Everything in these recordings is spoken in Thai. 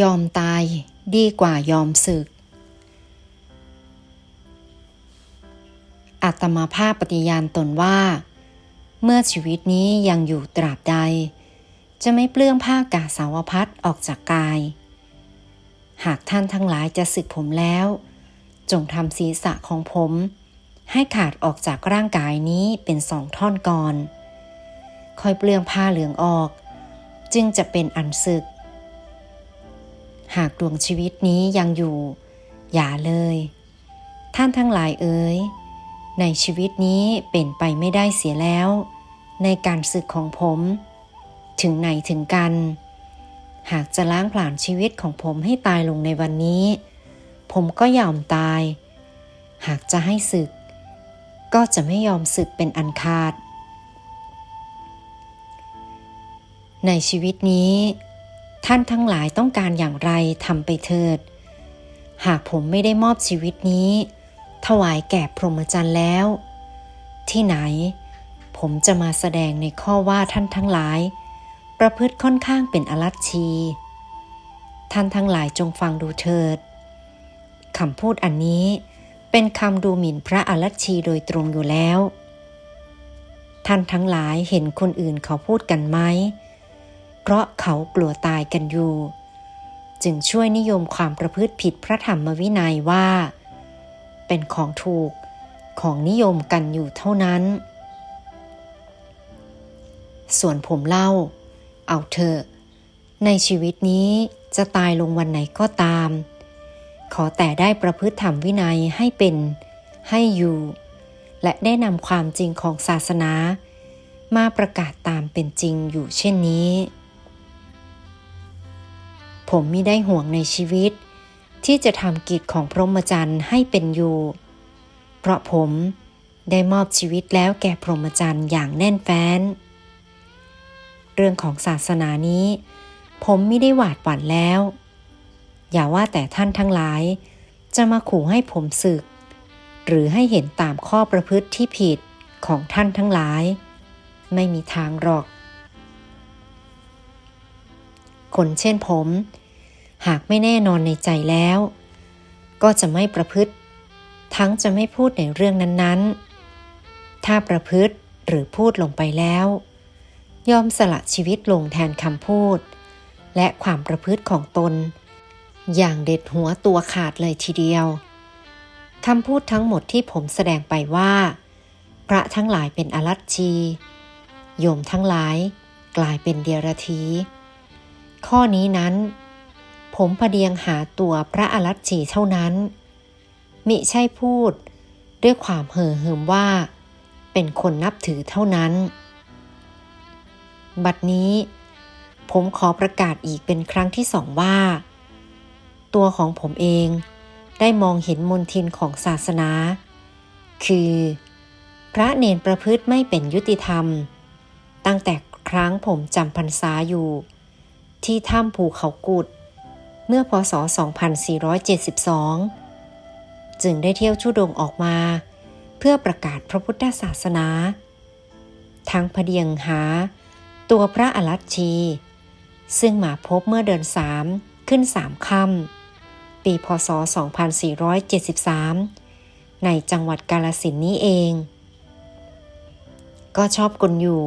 ยอมตายดีกว่ายอมศึกอาตมาภาพปฏิญาณตนว่า เมื่อชีวิตนี้ยังอยู่ตราบใด จะไม่เปลื้องผ้ากาสาวพัดออกจากกาย หากท่านทั้งหลายจะสึกผมแล้ว จงทำศีรษะของผม ให้ขาดออกจากร่างกายนี้เป็นสองท่อนก่อน ค่อยเปลื้องผ้าเหลืองออก จึงจะเป็นอันศึก หากดวงชีวิตนี้ยังอยู่ อย่าเลย ท่านทั้งหลายเอ๋ยในชีวิตนี้เป็นไปไม่ได้เสียแล้ว ในการศึกของผม ถึงไหนถึงกัน หากจะล้างผลาญชีวิตของผมให้ตายลงในวันนี้ ผมก็ยอมตาย หากจะให้ศึก ก็จะไม่ยอมศึกเป็นอันขาด ในชีวิตนี้ ท่านทั้งหลายต้องการอย่างไรทำไปเถิด หากผมไม่ได้มอบชีวิตนี้ ถวายแก่พรหมจรรย์แล้ว ที่ไหน ผมจะมาแสดงในข้อว่าท่านทั้งหลาย ประพฤติค่อนข้างเป็นอรัชชี ท่านทั้งหลายจงฟังดูเถิดคำพูดอันนี้เป็นคำดูหมิ่นพระอรัชชีโดยตรงอยู่แล้ว ท่านทั้งหลายเห็นคนอื่นเขาพูดกันไหม เพราะเขากลัวตายกันอยู่ จึงช่วยนิยมความประพฤติผิดพระธรรมวินัยว่า เป็นของถูกของนิยมกันอยู่เท่านั้น ส่วนผมเล่า เอาเถอะ ในชีวิตนี้จะตายลงวันไหนก็ตาม ขอแต่ได้ประพฤติธรรมวินัยให้เป็น ให้อยู่ และได้นำความจริงของศาสนา มาประกาศตามเป็นจริงอยู่เช่นนี้ ผมมิได้ห่วงในชีวิต ที่จะทำกิจของพรหมจรรย์ให้เป็นอยู่ เพราะผมได้มอบชีวิตแล้วแก่พรหมจรรย์อย่างแน่นแฟ้น เรื่องของศาสนานี้ ผมไม่ได้หวาดหวั่นแล้ว อย่าว่าแต่ท่านทั้งหลาย จะมาขู่ให้ผมศึก หรือให้เห็นตามข้อประพฤติที่ผิดของท่านทั้งหลาย ไม่มีทางหรอก คนเช่นผม หากไม่แน่นอนในใจแล้ว ก็จะไม่ประพฤติ ทั้งจะไม่พูดในเรื่องนั้นๆ ถ้าประพฤติหรือพูดลงไปแล้ว ยอมสละชีวิตลงแทนคำพูด และความประพฤติของตน อย่างเด็ดหัวตัวขาดเลยทีเดียวคำพูดทั้งหมดที่ผมแสดงไปว่า พระทั้งหลายเป็นอรัชชี โยมทั้งหลายกลายเป็นเดียรธี ข้อนี้นั้น ผมพเดียงหาตัวพระอรัชชีเท่านั้น มิใช่พูดด้วยความเห่อเหิมว่า เป็นคนนับถือเท่านั้น บัดนี้ผมขอประกาศอีกเป็นครั้งที่สองว่า ตัวของผมเองได้มองเห็นมนทินของศาสนา คือ พระเนนประพฤติไม่เป็นยุติธรรม ตั้งแต่ครั้งผมจำพรรษาอยู่ ที่ถ้ำภูเขากุด เมื่อพศ 2472 จึงได้เที่ยวชุดงออกมา เพื่อประกาศพระพุทธศาสนา ทั้งพเดียงหา ตัวพระอรัชชี ซึ่งมาพบเมื่อเดือนสามขึ้นสามค่ำปีพศ 2473 ในจังหวัดกาลสินนี้เอง ก็ชอบกลอยู่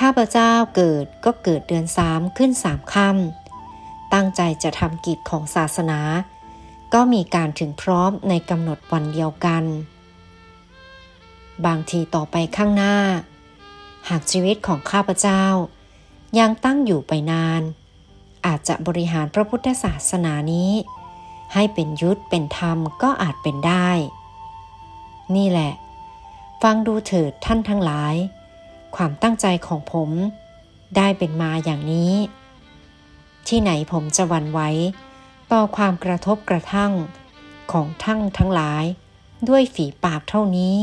ข้าพเจ้าเกิดก็เกิดเดือนสามขึ้นสามค่ำตั้งใจจะทำกิจของศาสนา ก็มีการถึงพร้อมในกำหนดวันเดียวกัน บางทีต่อไปข้างหน้า หากชีวิตของข้าพเจ้า ยังตั้งอยู่ไปนาน อาจจะบริหารพระพุทธศาสนานี้ ให้เป็นยุทธเป็นธรรมก็อาจเป็นได้ นี่แหละ ฟังดูเถิดท่านทั้งหลาย ความตั้งใจของผม ได้เป็นมาอย่างนี้ ที่ไหนผมจะวันไหวต่อความกระทบกระทั่งของทั้งทั้งหลาย ด้วยฝีปากเท่านี้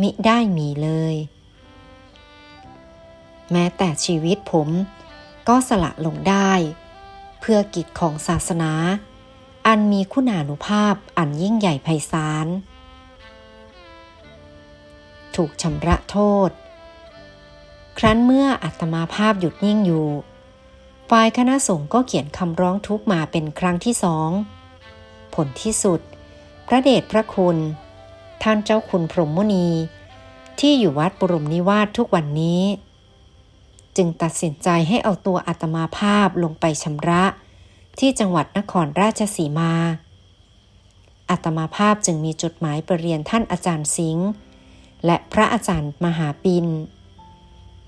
มิได้มีเลย แม้แต่ชีวิตผมก็สละลงได้ เพื่อกิจของศาสนา อันมีคุณานุภาพอันยิ่งใหญ่ไพศาลถูกชำระโทษ ครั้นเมื่ออัตมาภาพหยุดนิ่งอยู่ ฝ่ายคณะสงฆ์ก็เขียนคำร้องทุกมาเป็นครั้งที่สอง ผลที่สุด พระเดชพระคุณ ท่านเจ้าคุณพรหมมุนี ที่อยู่วัดบรมนิวาสทุกวันนี้ จึงตัดสินใจให้เอาตัวอาตมาภาพลงไปชำระ ที่จังหวัดนครราชสีมาอาตมาภาพจึงมีจดหมายไปเรียนท่านอาจารย์สิงห์และพระอาจารย์มหาปิน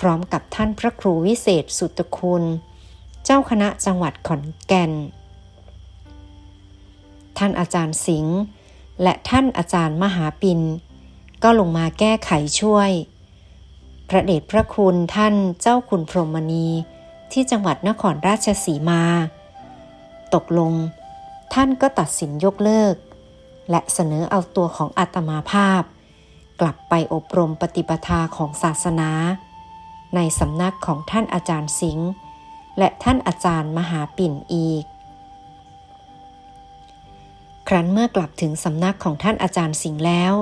พร้อมกับท่านพระครูวิเศษสุตคุณ เจ้าคณะจังหวัดขอนแก่น ท่านอาจารย์สิงห์และท่านอาจารย์มหาปิน ก็ลงมาแก้ไขช่วย พระเดชพระคุณท่านเจ้าคุณพรหมณีที่จังหวัดนครราชสีมา ตกลง ท่านก็ตัดสินยกเลิก และเสนอเอาตัวของอาตมาภาพ กลับไปอบรมปฏิปทาของศาสนา ในสำนักของท่านอาจารย์สิงห์และท่านอาจารย์มหาปิ่นอีก ครั้นเมื่อกลับถึงสำนักของท่านอาจารย์สิงห์แล้ว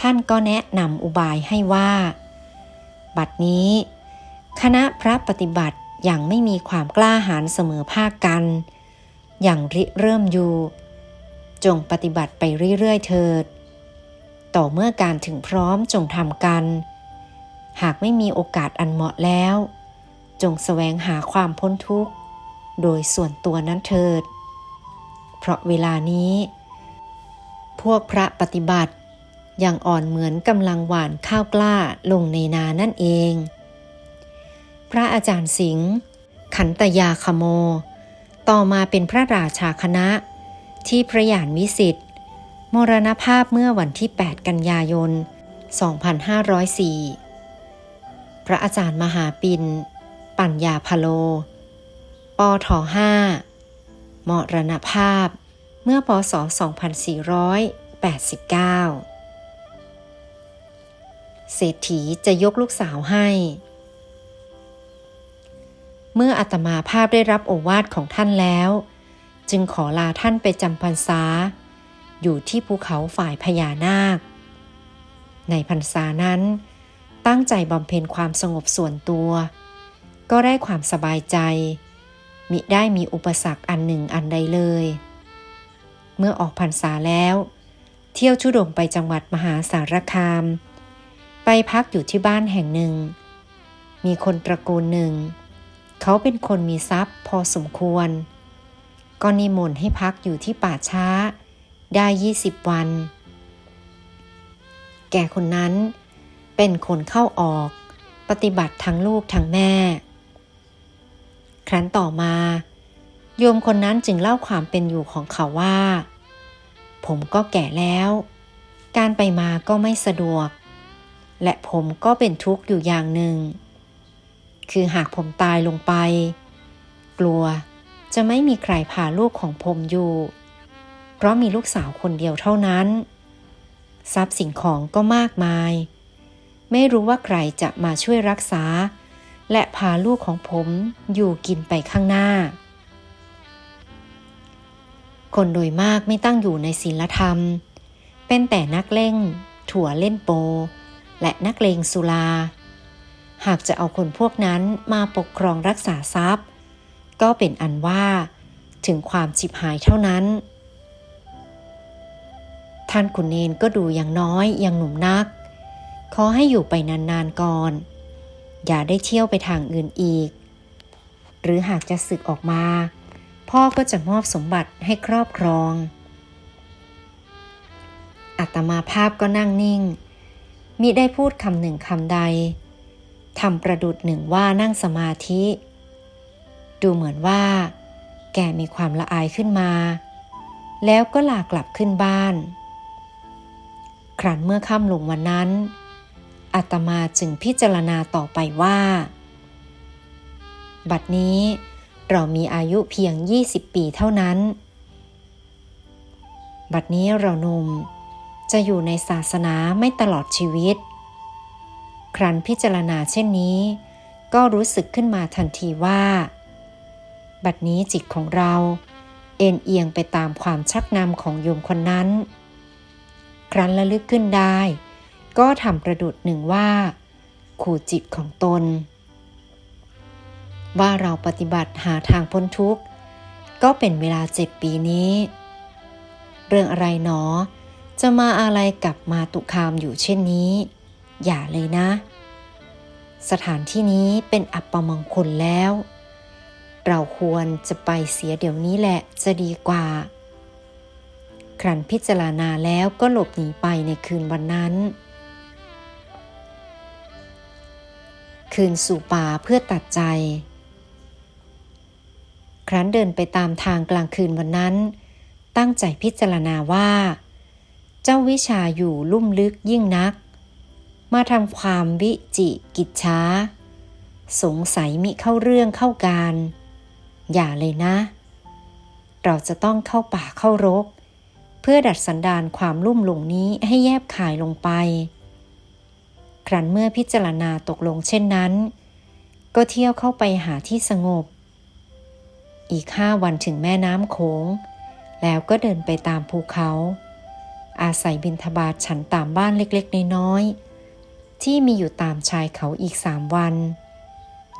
ท่านก็แนะนำอุบายให้ว่า บัดนี้ คณะพระปฏิบัติอย่างไม่มีความกล้าหาญเสมอภาคกัน อย่างริเริ่มอยู่ จงปฏิบัติไปเรื่อยๆเถิด ต่อเมื่อการถึงพร้อมจงทำกัน หากไม่มีโอกาสอันเหมาะแล้ว จงแสวงหาความพ้นทุกข์ โดยส่วนตัวนั้นเถิด เพราะเวลานี้ พวกพระปฏิบัติยังอ่อนเหมือนกำลังหว่านข้าวกล้าลงในนานั่นเอง พระอาจารย์สิงห์ขันตยาคโม ต่อมาเป็นพระราชาคณะ ที่พระยานวิสิทธิ์มรณภาพเมื่อวันที่ 8 กันยายน 2504 พระอาจารย์มหาปิน ปัญญาพโล ปท5มรณภาพ เมื่อปศ2489 เศรษฐีจะยกลูกสาวให้ เมื่ออาตมาภาพได้รับโอวาทของท่านแล้ว จึงขอลาท่านไปจำพรรษา อยู่ที่ภูเขาฝ่ายพญานาค ในพรรษานั้น ตั้งใจบำเพ็ญความสงบส่วนตัว ก็ได้ความสบายใจ มิได้มีอุปสรรคอันหนึ่งอันใดเลย เมื่อออกพรรษาแล้ว เที่ยวชุดงไปจังหวัดมหาสารคาม ไปพักอยู่ที่บ้านแห่งหนึ่ง มีคนตระกูลหนึ่ง เขาเป็นคนมีทรัพย์พอสมควร ก็นิมนต์ให้พักอยู่ที่ป่าช้าได้ยี่สิบวัน แก่คนนั้น เป็นคนเข้าออก ปฏิบัติทั้งลูกทั้งแม่ ครั้นต่อมา โยมคนนั้นจึงเล่าความเป็นอยู่ของเขาว่า ผมก็แก่แล้ว การไปมาก็ไม่สะดวก และผมก็เป็นทุกข์อยู่อย่างหนึ่ง คือหากผมตายลงไป กลัวจะไม่มีใครพาลูกของผมอยู่ เพราะมีลูกสาวคนเดียวเท่านั้น ทรัพย์สิ่งของก็มากมาย ไม่รู้ว่าใครจะมาช่วยรักษา และพาลูกของผมอยู่กินไปข้างหน้า คนโดยมากไม่ตั้งอยู่ในศีลธรรม เป็นแต่นักเล่ง ถั่วเล่นโป และนักเลงสุรา หากจะเอาคนพวกนั้นมาปกครองรักษาทรัพย์ ก็เป็นอันว่าถึงความจิบหายเท่านั้น ท่านขุนเนนก็ดูอย่างน้อยยังหนุ่มนัก ขอให้อยู่ไปนานๆก่อน อย่าได้เที่ยวไปทางอื่นอีก หรือหากจะสึกออกมา พ่อก็จะมอบสมบัติให้ครอบครอง อัตมาภาพก็นั่งนิ่ง มิได้พูดคำหนึ่งคำใดทำประดุดหนึ่งว่านั่งสมาธิ ดูเหมือนว่า แกมีความละอายขึ้นมา แล้วก็ลากลับขึ้นบ้าน ครั้นเมื่อค่ำลงวันนั้น อาตมาจึงพิจารณาต่อไปว่า บัดนี้เรามีอายุเพียง 20 ปีเท่านั้น บัดนี้เราหนุ่มจะอยู่ในศาสนาไม่ตลอดชีวิต ครั้นพิจารณาเช่นนี้ ก็รู้สึกขึ้นมาทันทีว่า บัดนี้จิตของเรา เอ็นเอียงไปตามความชักนำของโยมคนนั้น ครั้นระลึกขึ้นได้ ก็ทำประดุดหนึ่งว่า ขู่จิตของตน ว่าเราปฏิบัติหาทางพ้นทุกข์ ก็เป็นเวลาเจ็ดปีนี้ เรื่องอะไรหนอ จะมาอะไรกับมาตุคามอยู่เช่นนี้ อย่าเลยนะ สถานที่นี้เป็นอัปปมงคลแล้ว เราควรจะไปเสียเดี๋ยวนี้แหละจะดีกว่าครั้นพิจารณาแล้วก็หลบหนีไปในคืนวันนั้น คืนสู่ป่าเพื่อตัดใจ ครั้นเดินไปตามทางกลางคืนวันนั้น ตั้งใจพิจารณาว่า เจ้าวิชาอยู่ลุ่มลึกยิ่งนัก มาทำความวิจิกิจช้า สงสัยมิเข้าเรื่องเข้าการ อย่าเลยนะ เราจะต้องเข้าป่าเข้ารก เพื่อดัดสันดานความลุ่มหลงนี้ให้แยบขายลงไป ครั้นเมื่อพิจารณาตกลงเช่นนั้น ก็เที่ยวเข้าไปหาที่สงบ อีกห้าวันถึงแม่น้ำโขง แล้วก็เดินไปตามภูเขา อาศัยบินทบาทฉันตามบ้านเล็กๆ น้อยๆ ที่มีอยู่ตามชายเขาอีกสามวัน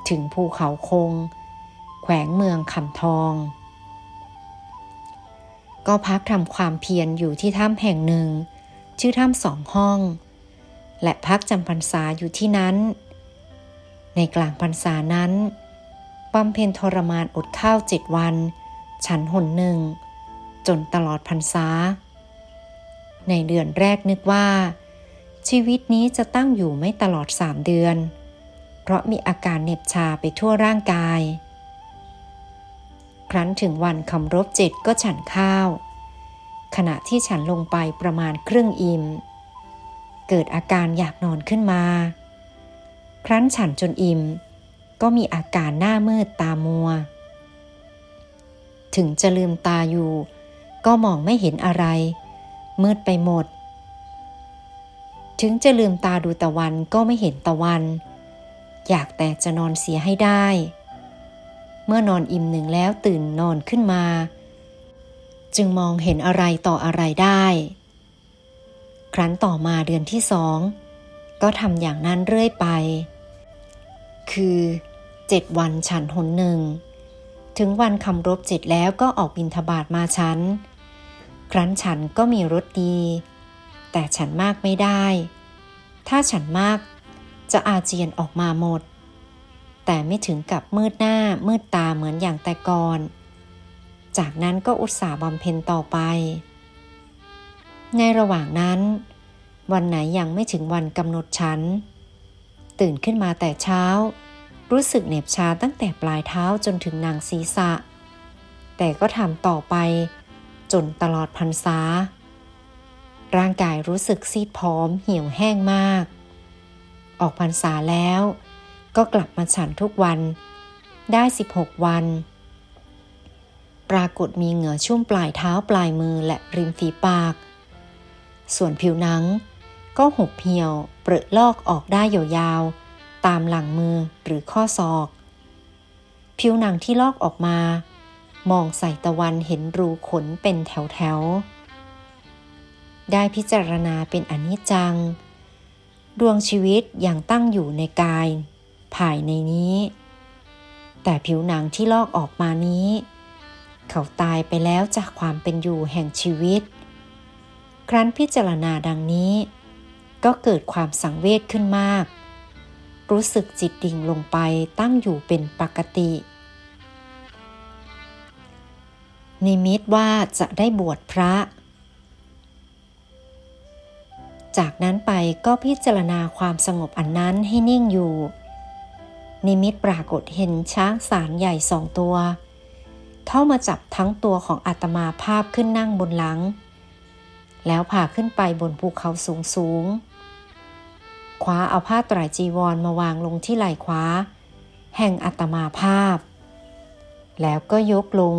ถึงภูเขาคง แขวงเมืองคำทอง ก็พักทำความเพียรอยู่ที่ถ้ำแห่งหนึ่ง ชื่อถ้ำสองห้อง และพักจำพรรษาอยู่ที่นั้น ในกลางพรรษานั้นบำเพ็ญทรมานอดข้าวเจ็ดวัน ฉันหนหนึ่ง จนตลอดพรรษา ในเดือนแรกนึกว่า ชีวิตนี้จะตั้งอยู่ไม่ตลอดสามเดือน เพราะมีอาการเหน็บชาไปทั่วร่างกาย ครั้นถึงวันคำรบเจ็ดก็ฉันข้าว ขณะที่ฉันลงไปประมาณครึ่งอิ่ม เกิดอาการอยากนอนขึ้นมา ครั้นฉันจนอิ่ม ก็มีอาการหน้ามืดตามัว ถึงจะลืมตาอยู่ ก็มองไม่เห็นอะไร มืดไปหมด ถึงจะลืมตาดูตะวันก็ไม่เห็นตะวัน อยากแต่จะนอนเสียให้ได้ เมื่อนอนอิ่มหนึ่งแล้วตื่นนอนขึ้นมา จึงมองเห็นอะไรต่ออะไรได้ ครั้นต่อมาเดือนที่สอง ก็ทำอย่างนั้นเรื่อยไป คือเจ็ดวันฉันหนหนึ่ง ถึงวันคำรบเจ็ดแล้วก็ออกบินทบาทมาฉัน ครั้นฉันก็มีรสดี แต่ฉันมากไม่ได้ ถ้าฉันมากจะอาเจียนออกมาหมด แต่ไม่ถึงกับมืดหน้ามืดตาเหมือนอย่างแต่ก่อน จากนั้นก็อุตส่าห์บำเพ็ญต่อไป ในระหว่างนั้น วันไหนยังไม่ถึงวันกำหนดฉัน ตื่นขึ้นมาแต่เช้า รู้สึกเหน็บชาตั้งแต่ปลายเท้าจนถึงนางศีรษะ แต่ก็ทำต่อไป จนตลอดพรรษา ร่างกายรู้สึกซีดผอมเหี่ยวแห้งมาก ออกพรรษาแล้วก็กลับมาฉันทุกวัน ได้ 16 วัน ปรากฏมีเหงื่อชุ่มปลายเท้าปลายมือและริมฝีปาก ส่วนผิวหนัง ก็หุบเหี่ยว เปรอะลอกออกได้ยาวๆ ตามหลังมือหรือข้อศอก ผิวหนังที่ลอกออกมา มองใส่ตะวันเห็นรูขนเป็นแถวๆ ได้พิจารณาเป็นอนิจจัง ดวงชีวิตยังตั้งอยู่ในกาย ภายในนี้ แต่ผิวหนังที่ลอกออกมานี้ เขาตายไปแล้วจากความเป็นอยู่แห่งชีวิต ครั้นพิจารณาดังนี้ ก็เกิดความสังเวชขึ้นมาก รู้สึกจิตดิ่งลงไปตั้งอยู่เป็นปกติ นิมิตว่าจะได้บวชพระ จากนั้นไปก็พิจารณาความสงบอันนั้นให้นิ่งอยู่ นิมิตปรากฏเห็นช้างสารใหญ่สองตัว เข้ามาจับทั้งตัวของอาตมาภาพขึ้นนั่งบนหลัง แล้วพาขึ้นไปบนภูเขาสูงสูงคว้าเอาผ้าตรายจีวรมาวางลงที่ไหล่ขวา แห่งอาตมาภาพ แล้วก็ยกลง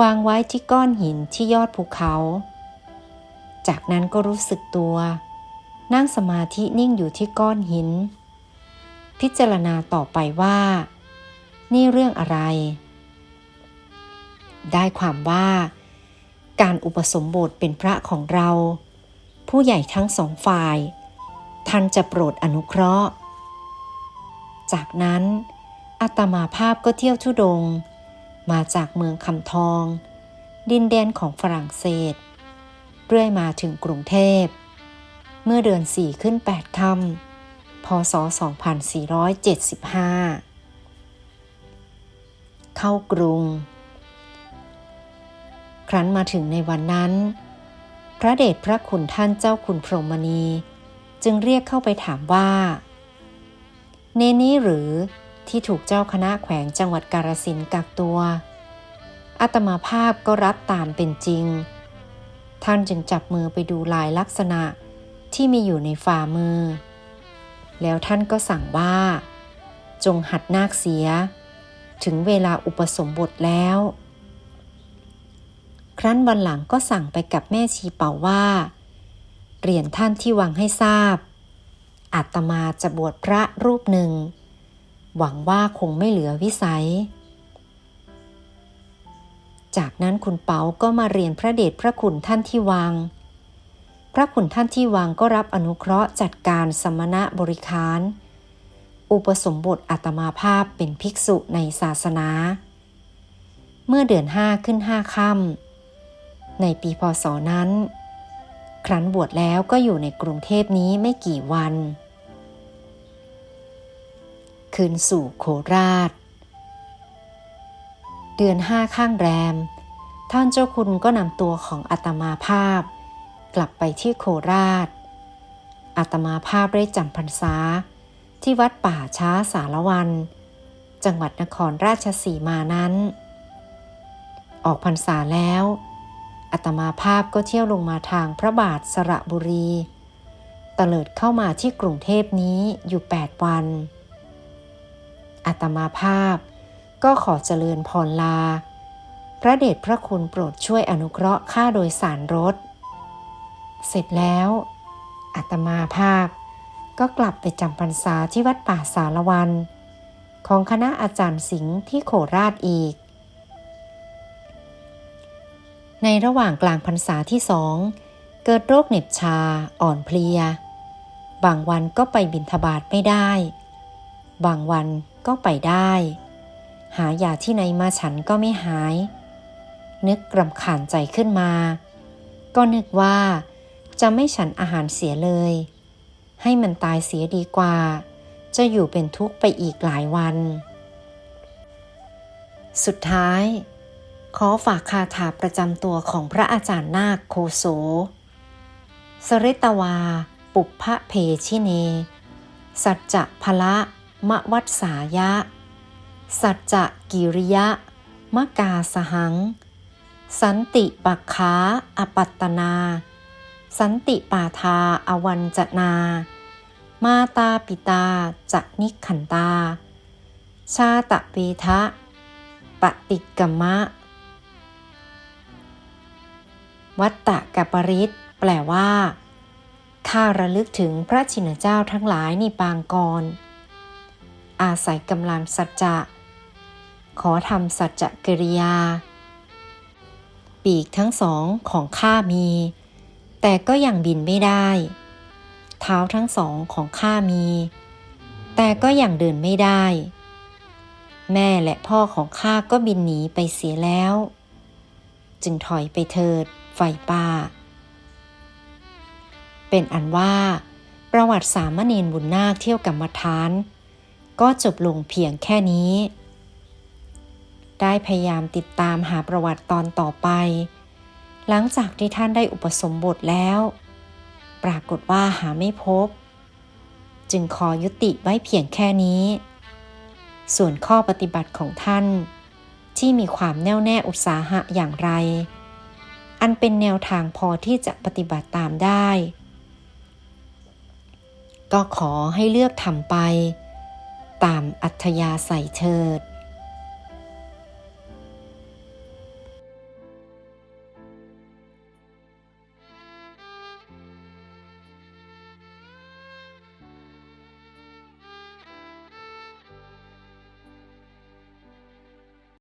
วางไว้ที่ก้อนหินที่ยอดภูเขา จากนั้นก็รู้สึกตัว นั่งสมาธินิ่งอยู่ที่ก้อนหิน พิจารณาต่อไปว่า นี่เรื่องอะไร ได้ความว่า การอุปสมบทเป็นพระของเรา ผู้ใหญ่ทั้งสองฝ่าย ท่านจะโปรดอนุเคราะห์ จากนั้นอาตมาภาพก็เที่ยวทุดง มาจากเมืองคำทอง ดินแดนของฝรั่งเศส เรื่อยมาถึงกรุงเทพ เมื่อเดือนสี่ขึ้นแปดค่ำพศ 2475 เข้ากรุง ครั้นมาถึงในวันนั้น พระเดชพระคุณท่านเจ้าคุณพรหมณี จึงเรียกเข้าไปถามว่า เนนี้หรือที่ถูกเจ้าคณะแขวงจังหวัดกาฬสินกักตัวอาตมาภาพก็รับตามเป็นจริง ท่านจึงจับมือไปดูลายลักษณะที่มีอยู่ในฝ่ามือ แล้วท่านก็สั่งว่า จงหัดนาคเสีย ถึงเวลาอุปสมบทแล้ว ครั้นวันหลังก็สั่งไปกับแม่ชีเป่าว่า เรียนท่านที่วังให้ทราบ อาตมาจะบวชพระรูปหนึ่ง หวังว่าคงไม่เหลือวิสัย จากนั้นคุณเปาก็มาเรียนพระเดชพระคุณท่านที่วัง พระคุณท่านที่วังก็รับอนุเคราะห์จัดการสมณะบริคาร อุปสมบทอาตมาภาพเป็นภิกษุในศาสนาเมื่อเดือนห้าขึ้นห้าค่ำ ในปีพศนั้น ครั้นบวชแล้วก็อยู่ในกรุงเทพนี้ไม่กี่วัน คืนสู่โคราช เดือนห้าข้างแรม ท่านเจ้าคุณก็นำตัวของอาตมาภาพ กลับไปที่โคราช อาตมาภาพได้จำพรรษาที่วัดป่าช้าสารวัน จังหวัดนครราชสีมานั้น ออกพรรษาแล้ว อาตมาภาพก็เที่ยวลงมาทางพระบาทสระบุรีตเลิดเข้ามาที่กรุงเทพนี้อยู่ 8 วันอาตมาภาพก็ขอเจริญพรลา พระเดชพระคุณโปรดช่วยอนุเคราะห์ค่าโดยสารรถ เสร็จแล้วอาตมาภาพก็กลับไปจำพรรษาที่วัดป่าสารวัน ของคณะอาจารย์สิงห์ที่โคราชอีก ในระหว่างกลางพรรษาที่สองเกิดโรคเหน็บชาอ่อนเพลีย บางวันก็ไปบินทบาทไม่ได้ บางวันก็ไปได้ หายาที่ไหนมาฉันก็ไม่หาย นึกกรำขานใจขึ้นมา ก็นึกว่าจะไม่ฉันอาหารเสียเลย ให้มันตายเสียดีกว่า จะอยู่เป็นทุกข์ไปอีกหลายวัน สุดท้าย ขอฝากคาถาประจำตัวของพระอาจารย์นาคโคโส สริตวา ปุพพะเพชิเน สัจจะพละมะวัตสายะ สัจจะกิริยะ มะกาสหัง สันติปักขาอปัตตนา สันติปาทาอวันจนา มาตาปิตาจะนิขันตา ชาตะเวทะ ปฏิกรรมะ วัตตะกัปริตแปลว่า ข้าระลึกถึงพระชินเจ้าทั้งหลายในปางกร อาศัยกำลังสัจจะ ขอทำสัจจะกิริยา ปีกทั้งสองของข้ามี แต่ก็ยังบินไม่ได้ เท้าทั้งสองของข้ามี แต่ก็ยังเดินไม่ได้ แม่และพ่อของข้าก็บินหนีไปเสียแล้ว จึงถอยไปเถิด ไฟป่า เป็นอันว่า ประวัติสามเณรบุญนาคเที่ยวกรรมฐาน ก็จบลงเพียงแค่นี้ ได้พยายามติดตามหาประวัติตอนต่อไป หลังจากที่ท่านได้อุปสมบทแล้ว ปรากฏว่าหาไม่พบ จึงขอยุติไว้เพียงแค่นี้ ส่วนข้อปฏิบัติของท่านที่มีความแน่วแน่อุตสาหะอย่างไร อันเป็นแนวทางพอที่จะปฏิบัติตามได้ ก็ขอให้เลือกทำไป ตามอัธยาศัยเชิด